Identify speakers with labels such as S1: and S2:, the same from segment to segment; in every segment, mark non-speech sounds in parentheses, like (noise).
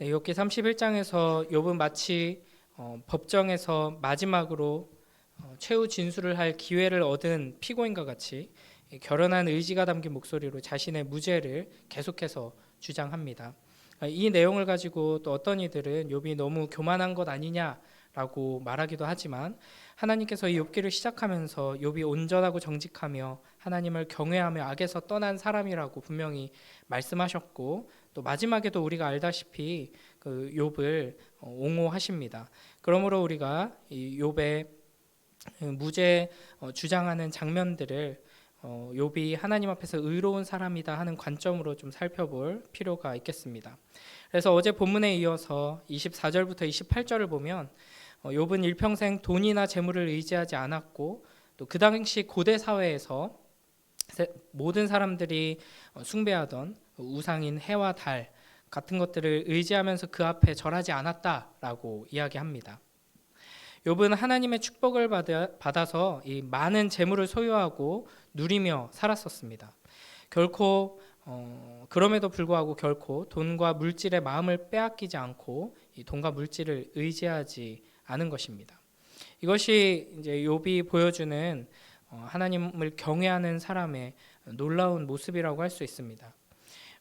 S1: 네, 욥기 31장에서 욥은 마치 어, 법정에서 마지막으로 어, 최후 진술을 할 기회를 얻은 피고인과 같이 이 결연한 의지가 담긴 목소리로 자신의 무죄를 계속해서 주장합니다. 아, 이 내용을 가지고 또 어떤 이들은 욥이 너무 교만한 것 아니냐라고 말하기도 하지만 하나님께서 이 욥기를 시작하면서 욥이 온전하고 정직하며 하나님을 경외하며 악에서 떠난 사람이라고 분명히 말씀하셨고 또 마지막에도 우리가 알다시피 그 욥을 어, 옹호하십니다. 그러므로 우리가 이 욥의 무죄 어, 주장하는 장면들을 어, 욥이 하나님 앞에서 의로운 사람이다 하는 관점으로 좀 살펴볼 필요가 있겠습니다. 그래서 어제 본문에 이어서 24절부터 28절을 보면 어, 욥은 일평생 돈이나 재물을 의지하지 않았고 또 그 당시 고대 사회에서 세- 모든 사람들이 어, 숭배하던 우상인 해와 달 같은 것들을 의지하면서 그 앞에 절하지 않았다라고 이야기합니다. 욥은 하나님의 축복을 받아, 받아 서 이 많은 재물을 소유하고 누리며 살았었습니다. 결코 어, 그럼에도 불구하고 결코 돈과 물질의 마음을 빼앗기지 않고 이 돈과 물질을 의지하지 않은 것입니다. 이것이 이제 욥이 보여주는 어, 하나님을 경외하는 사람의 놀라운 모습이라고 할 수 있습니다.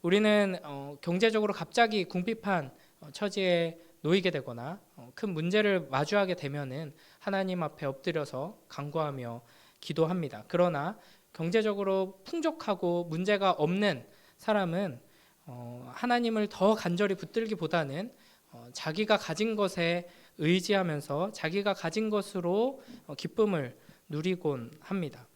S1: 우리는 어, 경제적으로 갑자기 궁핍한 어, 처지에 놓이게 되거나 어, 큰 문제를 마주하게 되면은 하나님 앞에 엎드려서 간구하며 기도합니다. 그러나 경제적으로 풍족하고 문제가 없는 사람은 어, 하나님을 더 간절히 붙들기보다는 어, 자기가 가진 것에 의지하면서 자기가 가진 것으로 어, 기쁨을 누리곤 합니다.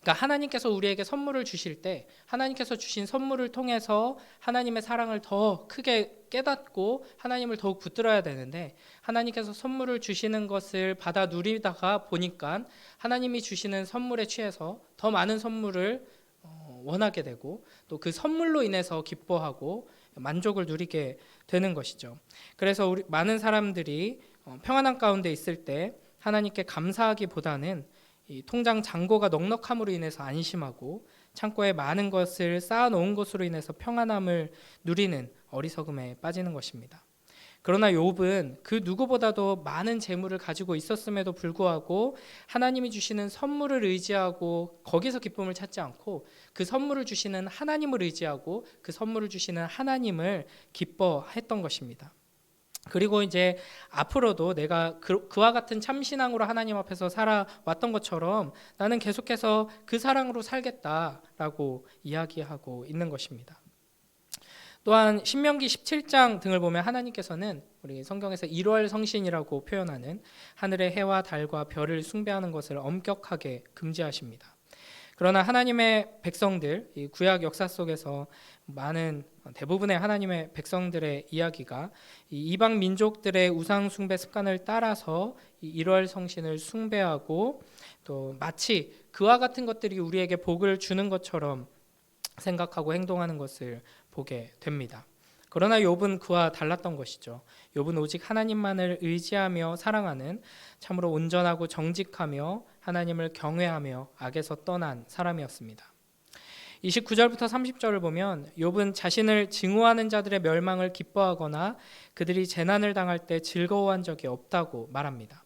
S1: 그러니까 하나님께서 우리에게 선물을 주실 때 하나님께서 주신 선물을 통해서 하나님의 사랑을 더 크게 깨닫고 하나님을 더욱 붙들어야 되는데 하나님께서 선물을 주시는 것을 받아 누리다가 보니까 하나님이 주시는 선물에 취해서 더 많은 선물을 어, 원하게 되고 또 그 선물로 인해서 기뻐하고 만족을 누리게 되는 것이죠. 그래서 우리 많은 사람들이 어, 평안한 가운데 있을 때 하나님께 감사하기보다는 이 통장 잔고가 넉넉함으로 인해서 안심하고 창고에 많은 것을 쌓아놓은 것으로 인해서 평안함을 누리는 어리석음에 빠지는 것입니다. 그러나 욥은 그 누구보다도 많은 재물을 가지고 있었음에도 불구하고 하나님이 주시는 선물을 의지하고 거기서 기쁨을 찾지 않고 그 선물을 주시는 하나님을 의지하고 그 선물을 주시는 하나님을 기뻐했던 것입니다. 그리고 이제 앞으로도 내가 그, 그와 같은 참신앙으로 하나님 앞에서 살아왔던 것처럼 나는 계속해서 그 사랑으로 살겠다라고 이야기하고 있는 것입니다. 또한 신명기 17장 등을 보면 하나님께서는 우리 성경에서 1월 성신이라고 표현하는 하늘의 해와 달과 별을 숭배하는 것을 엄격하게 금지하십니다. 그러나 하나님의 백성들, 이 구약 역사 속에서 많은 대부분의 하나님의 백성들의 이야기가 이 이방 민족들의 우상 숭배 습관을 따라서 이 1월 성신을 숭배하고 또 마치 그와 같은 것들이 우리에게 복을 주는 것처럼 생각하고 행동하는 것을 보게 됩니다. 그러나 욥은 그와 달랐던 것이죠. 욥은 오직 하나님만을 의지하며 사랑하는 참으로 온전하고 정직하며 하나님을 경외하며 악에서 떠난 사람이었습니다. 29절부터 30절을 보면 욥은 자신을 증오하는 자들의 멸망을 기뻐하거나 그들이 재난을 당할 때 즐거워한 적이 없다고 말합니다.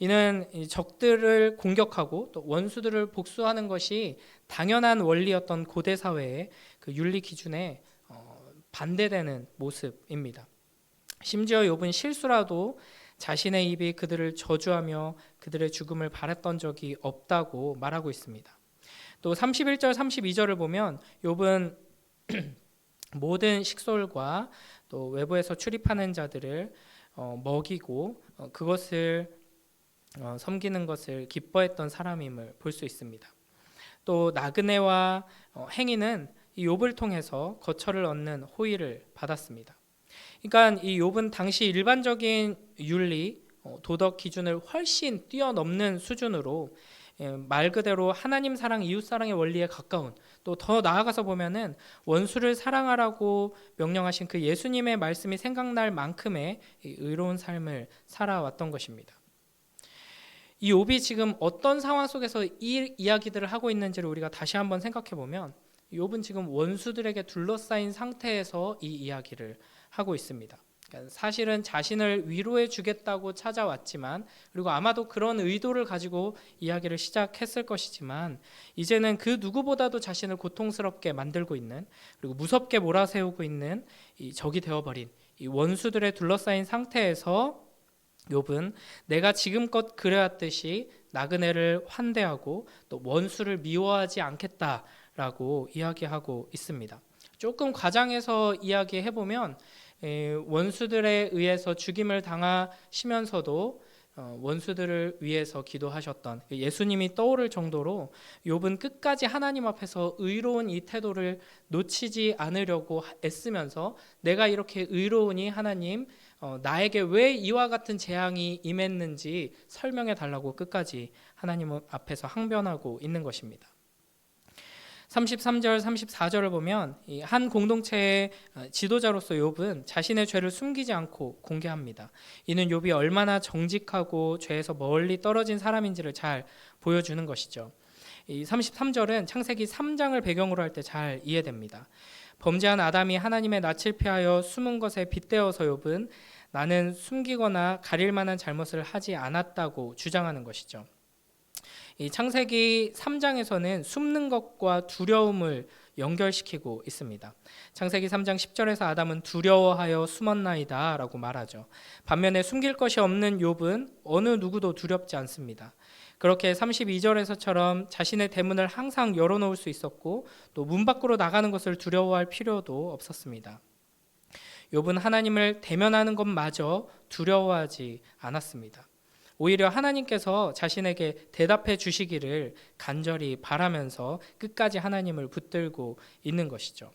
S1: 이는 이 적들을 공격하고 또 원수들을 복수하는 것이 당연한 원리였던 고대 사회의 그 윤리 기준에 어, 반대되는 모습입니다. 심지어 욥은 실수라도 자신의 입이 그들을 저주하며 그들의 죽음을 바랬던 적이 없다고 말하고 있습니다. 또 31절 32절을 보면 욥은 (clears throat) 모든 식솔과 또 외부에서 출입하는 자들을 어, 먹이고 어, 그것을 어, 섬기는 것을 기뻐했던 사람임을 볼 수 있습니다. 또 나그네와 어, 행위는 이 욥을 통해서 거처를 얻는 호의를 받았습니다. 그러니까 이 욥은 당시 일반적인 윤리, 어, 도덕 기준을 훨씬 뛰어넘는 수준으로 예, 말 그대로 하나님 사랑, 이웃 사랑의 원리에 가까운 또 더 나아가서 보면은 원수를 사랑하라고 명령하신 그 예수님의 말씀이 생각날 만큼의 이 의로운 삶을 살아왔던 것입니다. 이 욥이 지금 어떤 상황 속에서 이 이야기들을 하고 있는지를 우리가 다시 한번 생각해 보면 욥은 지금 원수들에게 둘러싸인 상태에서 이 이야기를 하고 있습니다. 그러니까 사실은 자신을 위로해 주겠다고 찾아왔지만 그리고 아마도 그런 의도를 가지고 이야기를 시작했을 것이지만 이제는 그 누구보다도 자신을 고통스럽게 만들고 있는 그리고 무섭게 몰아세우고 있는 이 적이 되어버린 이 원수들에 둘러싸인 상태에서 욥은 내가 지금껏 그래왔듯이 나그네를 환대하고 또 원수를 미워하지 않겠다라고 이야기하고 있습니다. 조금 과장해서 이야기해 보면 원수들에 의해서 죽임을 당하시면서도 어, 원수들을 위해서 기도하셨던 그 예수님이 떠오를 정도로 욥은 끝까지 하나님 앞에서 의로운 이 태도를 놓치지 않으려고 애쓰면서 내가 이렇게 의로우니 하나님 어, 나에게 왜 이와 같은 재앙이 임했는지 설명해 달라고 끝까지 하나님 앞에서 항변하고 있는 것입니다. 33절 34절을 보면 이한 공동체의 어, 지도자로서 욥은 자신의 죄를 숨기지 않고 공개합니다. 이는 욥이 얼마나 정직하고 죄에서 멀리 떨어진 사람인지를 잘 보여주는 것이죠. 이 33절은 창세기 3장을 배경으로 할 때 잘 이해됩니다. 범죄한 아담이 하나님의 낯을 피하여 숨은 것에 빗대어서 욥은 나는 숨기거나 가릴 만한 잘못을 하지 않았다고 주장하는 것이죠. 이 창세기 3장에서는 숨는 것과 두려움을 연결시키고 있습니다. 창세기 3장 10절에서 아담은 두려워하여 숨었나이다라고 말하죠. 반면에 숨길 것이 없는 욥은 어느 누구도 두렵지 않습니다. 그렇게 32절에서처럼 자신의 대문을 항상 열어놓을 수 있었고 또 문 밖으로 나가는 것을 두려워할 필요도 없었습니다. 욥은 하나님을 대면하는 것마저 두려워하지 않았습니다. 오히려 하나님께서 자신에게 대답해 주시기를 간절히 바라면서 끝까지 하나님을 붙들고 있는 것이죠.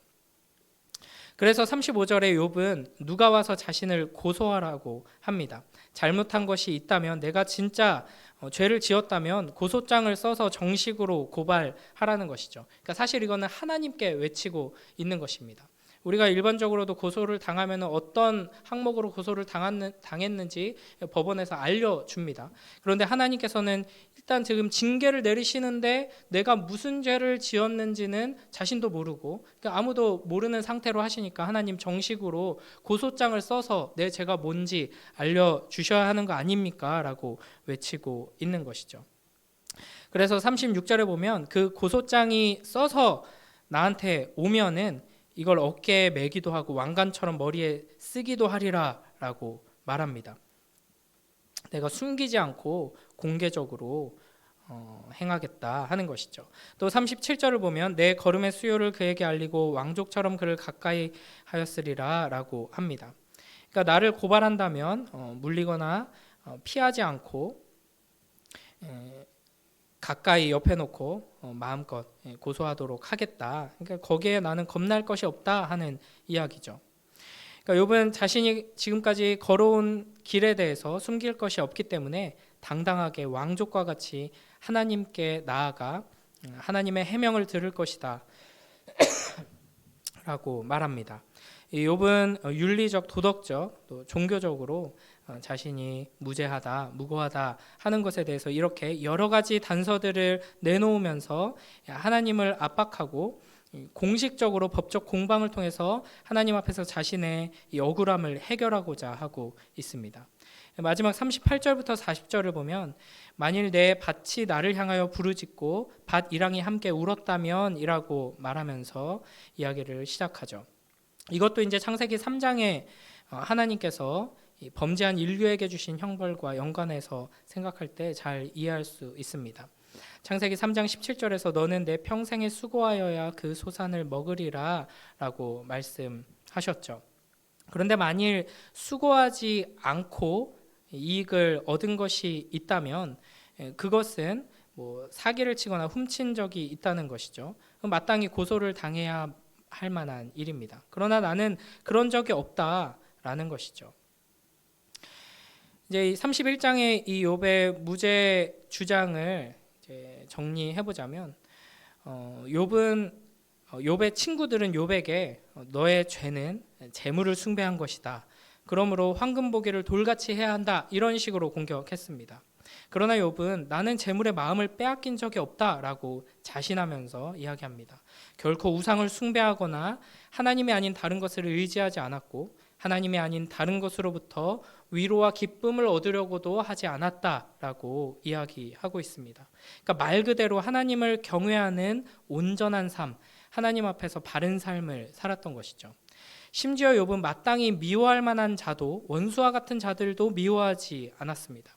S1: 그래서 35절에 욥은 누가 와서 자신을 고소하라고 합니다. 잘못한 것이 있다면 내가 진짜 어, 죄를 지었다면 고소장을 써서 정식으로 고발하라는 것이죠. 그러니까 사실 이거는 하나님께 외치고 있는 것입니다. 우리가 일반적으로도 고소를 당하면 어떤 항목으로 고소를 당했는지 법원에서 알려줍니다. 그런데 하나님께서는 일단 지금 징계를 내리시는데 내가 무슨 죄를 지었는지는 자신도 모르고 그러니까 아무도 모르는 상태로 하시니까 하나님 정식으로 고소장을 써서 내 죄가 뭔지 알려주셔야 하는 거 아닙니까? 라고 외치고 있는 것이죠. 그래서 36절에 보면 그 고소장이 써서 나한테 오면은 이걸 어깨에 매기도 하고 왕관처럼 머리에 쓰기도 하리라라고 말합니다. 내가 숨기지 않고 공개적으로 어, 행하겠다 하는 것이죠. 또 37절을 보면 내 걸음의 수요를 그에게 알리고 왕족처럼 그를 가까이 하였으리라라고 합니다. 그러니까 나를 고발한다면 어, 물리거나 어, 피하지 않고 에, 가까이 옆에 놓고 어, 마음껏 예, 고소하도록 하겠다. 그러니까 거기에 나는 겁날 것이 없다 하는 이야기죠. 그러니까 욥은 자신이 지금까지 걸어온 길에 대해서 숨길 것이 없기 때문에 당당하게 왕족과 같이 하나님께 나아가 음, 하나님의 해명을 들을 것이다. (coughs) 라고 말합니다. 욥은 어, 윤리적, 도덕적, 또 종교적으로 어, 자신이 무죄하다, 무고하다 하는 것에 대해서 이렇게 여러 가지 단서들을 내놓으면서 하나님을 압박하고 공식적으로 법적 공방을 통해서 하나님 앞에서 자신의 억울함을 해결하고자 하고 있습니다. 마지막 38절부터 40절을 보면 만일 내 밭이 나를 향하여 부르짖고 밭 이랑이 함께 울었다면이라고 말하면서 이야기를 시작하죠. 이것도 이제 창세기 3장에 어, 하나님께서 범죄한 인류에게 주신 형벌과 연관해서 생각할 때 잘 이해할 수 있습니다. 창세기 3장 17절에서 너는 내 평생에 수고하여야 그 소산을 먹으리라라고 말씀하셨죠. 그런데 만일 수고하지 않고 이익을 얻은 것이 있다면 그것은 뭐 사기를 치거나 훔친 적이 있다는 것이죠. 마땅히 고소를 당해야 할 만한 일입니다. 그러나 나는 그런 적이 없다라는 것이죠. 이제 31장의 이 욥의 무죄 주장을 정리해 보자면 어, 욥은 어, 욥의 친구들은 욥에게 어, 너의 죄는 재물을 숭배한 것이다. 그러므로 황금 보기를 돌같이 해야 한다. 이런 식으로 공격했습니다. 그러나 욥은 나는 재물의 마음을 빼앗긴 적이 없다라고 자신하면서 이야기합니다. 결코 우상을 숭배하거나 하나님이 아닌 다른 것을 의지하지 않았고 하나님이 아닌 다른 것으로부터 위로와 기쁨을 얻으려고도 하지 않았다라고 이야기하고 있습니다. 그러니까 말 그대로 하나님을 경외하는 온전한 삶, 하나님 앞에서 바른 삶을 살았던 것이죠. 심지어 욥은 마땅히 미워할 만한 자도 원수와 같은 자들도 미워하지 않았습니다.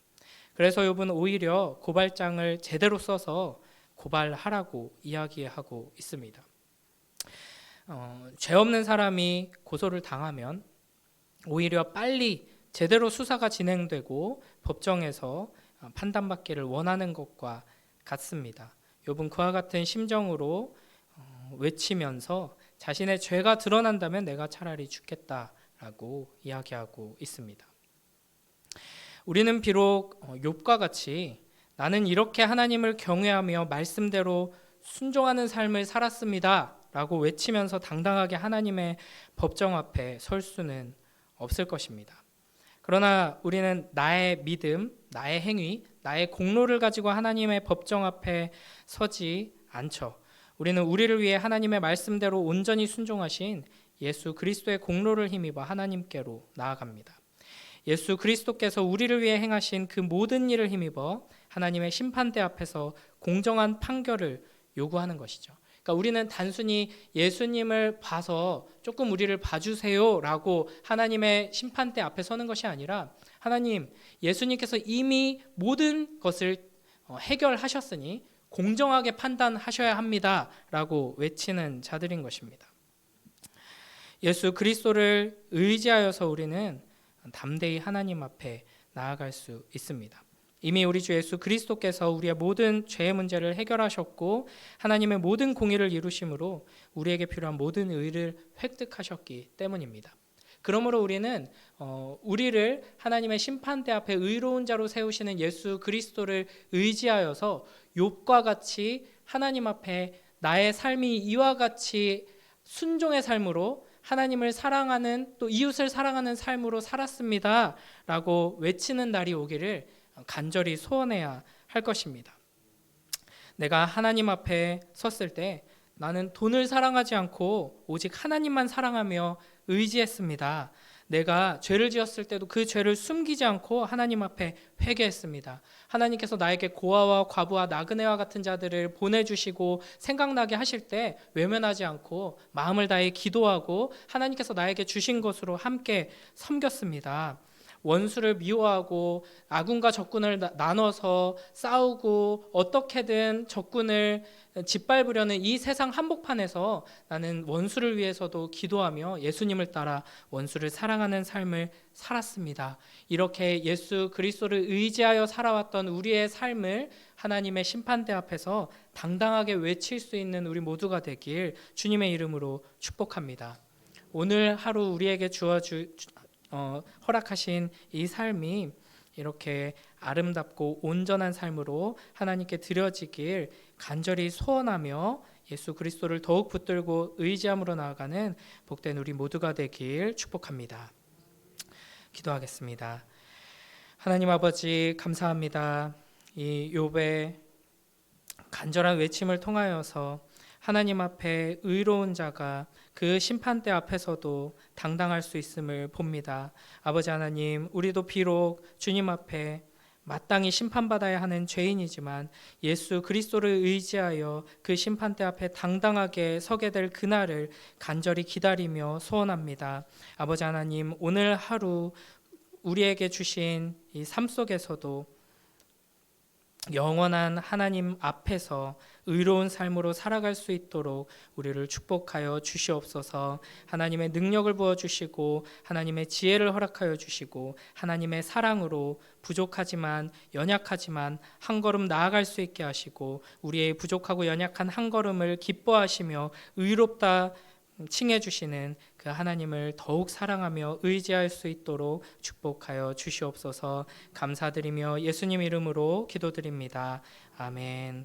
S1: 그래서 욥은 오히려 고발장을 제대로 써서 고발하라고 이야기하고 있습니다. 어, 죄 없는 사람이 고소를 당하면 오히려 빨리 제대로 수사가 진행되고 법정에서 어, 판단받기를 원하는 것과 같습니다. 욥은 그와 같은 심정으로 어, 외치면서 자신의 죄가 드러난다면 내가 차라리 죽겠다라고 이야기하고 있습니다. 우리는 비록 어, 욥과 같이 나는 이렇게 하나님을 경외하며 말씀대로 순종하는 삶을 살았습니다라고 외치면서 당당하게 하나님의 법정 앞에 설 수는 없을 것입니다. 그러나 우리는 나의 믿음, 나의 행위, 나의 공로를 가지고 하나님의 법정 앞에 서지 않죠. 우리는 우리를 위해 하나님의 말씀대로 온전히 순종하신 예수 그리스도의 공로를 힘입어 하나님께로 나아갑니다. 예수 그리스도께서 우리를 위해 행하신 그 모든 일을 힘입어 하나님의 심판대 앞에서 공정한 판결을 요구하는 것이죠. 그러니까 우리는 단순히 예수님을 봐서 조금 우리를 봐주세요라고 하나님의 심판대 앞에 서는 것이 아니라 하나님 예수님께서 이미 모든 것을 어, 해결하셨으니 공정하게 판단하셔야 합니다라고 외치는 자들인 것입니다. 예수 그리스도를 의지하여서 우리는 담대히 하나님 앞에 나아갈 수 있습니다. 이미 우리 주 예수 그리스도께서 우리의 모든 죄의 문제를 해결하셨고 하나님의 모든 공의를 이루심으로 우리에게 필요한 모든 의를 획득하셨기 때문입니다. 그러므로 우리는 어, 우리를 하나님의 심판대 앞에 의로운 자로 세우시는 예수 그리스도를 의지하여서 욥과 같이 하나님 앞에 나의 삶이 이와 같이 순종의 삶으로 하나님을 사랑하는 또 이웃을 사랑하는 삶으로 살았습니다라고 외치는 날이 오기를 간절히 소원해야 할 것입니다. 내가 하나님 앞에 섰을 때 나는 돈을 사랑하지 않고 오직 하나님만 사랑하며 의지했습니다. 내가 죄를 지었을 때도 그 죄를 숨기지 않고 하나님 앞에 회개했습니다. 하나님께서 나에게 고아와 과부와 나그네와 같은 자들을 보내주시고 생각나게 하실 때 외면하지 않고 마음을 다해 기도하고 하나님께서 나에게 주신 것으로 함께 섬겼습니다. 원수를 미워하고 아군과 적군을 나눠서 싸우고 어떻게든 적군을 짓밟으려는 이 세상 한복판에서 나는 원수를 위해서도 기도하며 예수님을 따라 원수를 사랑하는 삶을 살았습니다. 이렇게 예수 그리스도를 의지하여 살아왔던 우리의 삶을 하나님의 심판대 앞에서 당당하게 외칠 수 있는 우리 모두가 되길 주님의 이름으로 축복합니다. 오늘 하루 우리에게 주어 주 어, 허락하신 이 삶이 이렇게 아름답고 온전한 삶으로 하나님께 드려지길 간절히 소원하며 예수 그리스도를 더욱 붙들고 의지함으로 나아가는 복된 우리 모두가 되길 축복합니다. 기도하겠습니다. 하나님 아버지 감사합니다. 이 욥의 간절한 외침을 통하여서 하나님 앞에 의로운 자가 그 심판대 앞에서도 당당할 수 있음을 봅니다. 아버지 하나님, 우리도 비록 주님 앞에 마땅히 심판받아야 하는 죄인이지만 예수 그리스도를 의지하여 그 심판대 앞에 당당하게 서게 될 그날을 간절히 기다리며 소원합니다. 아버지 하나님, 오늘 하루 우리에게 주신 이 삶 속에서도 영원한 하나님 앞에서 의로운 삶으로 살아갈 수 있도록 우리를 축복하여 주시옵소서. 하나님의 능력을 부어 주시고 하나님의 지혜를 허락하여 주시고 하나님의 사랑으로 부족하지만 연약하지만 한 걸음 나아갈 수 있게 하시고 우리의 부족하고 연약한 한 걸음을 기뻐하시며 의롭다 칭해 주시는 그 하나님을 더욱 사랑하며 의지할 수 있도록 축복하여 주시옵소서. 감사드리며 예수님 이름으로 기도드립니다. 아멘.